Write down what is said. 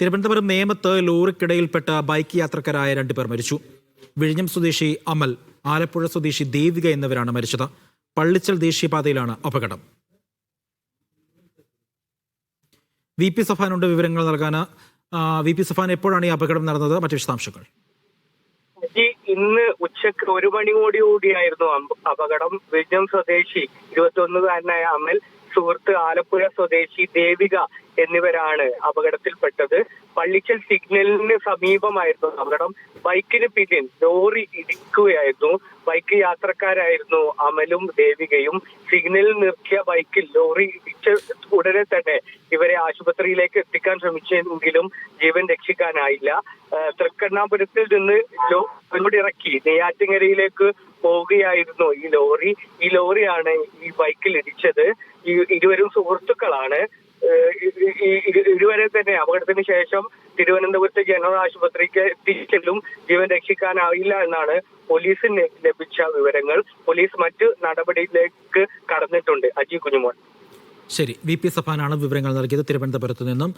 തിരുവനന്തപുരം നേമത്ത് ലോറിക്കിടയിൽപ്പെട്ട ബൈക്ക് യാത്രക്കാരായ രണ്ടുപേർ മരിച്ചു. വിഴിഞ്ഞം സ്വദേശി അമൽ ആലപ്പുഴ സ്വദേശി ദേവിക എന്നിവരാണ് മരിച്ചത്. പള്ളിച്ചൽ ദേശീയപാതയിലാണ് അപകടം. വി പി സഫാനുണ്ട് വിവരങ്ങൾ നൽകാൻ. വി പി സഫാൻ എപ്പോഴാണ് ഈ അപകടം നടന്നത്? മറ്റു വിശദാംശങ്ങൾ. ഇന്ന് ഉച്ചയ്ക്ക് ഒരു മണിയോടുകൂടിയായിരുന്നു അപകടം. വിജം സ്വദേശി ഇരുപത്തിയൊന്നുകാരനായ അമൽ സുഹൃത്ത് ആലപ്പുഴ സ്വദേശി ദേവിക എന്നിവരാണ് അപകടത്തിൽപ്പെട്ടത്. പള്ളിക്കൽ സിഗ്നലിന് സമീപമായിരുന്നു അപകടം. ബൈക്കിന് പിന്നിൽ ലോറി ഇടിക്കുകയായിരുന്നു. ബൈക്ക് യാത്രക്കാരായിരുന്നു അമലും ദേവികയും. സിഗ്നലിൽ നിർത്തിയ ബൈക്കിൽ ലോറി ഇടിച്ച ഉടനെ തന്നെ ഇവരെ ആശുപത്രിയിലേക്ക് എത്തിക്കാൻ ശ്രമിച്ചെങ്കിലും ജീവൻ രക്ഷിക്കാനായില്ല. തൃക്കണ്ണാപുരത്തിൽ നിന്ന് ലോറി ഇറക്കി നെയ്യാറ്റിങ്ങരയിലേക്ക് പോവുകയായിരുന്നു ഈ ലോറി. ഈ ലോറിയാണ് ഈ ബൈക്കിൽ ഇടിച്ചത്. ഈ ഇരുവരും സുഹൃത്തുക്കളാണ്. ഇരുവരെ തന്നെ അപകടത്തിന് ശേഷം തിരുവനന്തപുരത്തെ ജനറൽ ആശുപത്രിക്ക് എത്തിച്ചെല്ലും ജീവൻ രക്ഷിക്കാനാവില്ല എന്നാണ് പോലീസിന് ലഭിച്ച വിവരങ്ങൾ. പോലീസ് മറ്റ് നടപടിയിലേക്ക് കടന്നിട്ടുണ്ട്. അജി കുഞ്ഞുമോൻ. ശരി വി പി സഫാനാണ് വിവരങ്ങൾ നൽകിയത് തിരുവനന്തപുരത്ത് നിന്നും.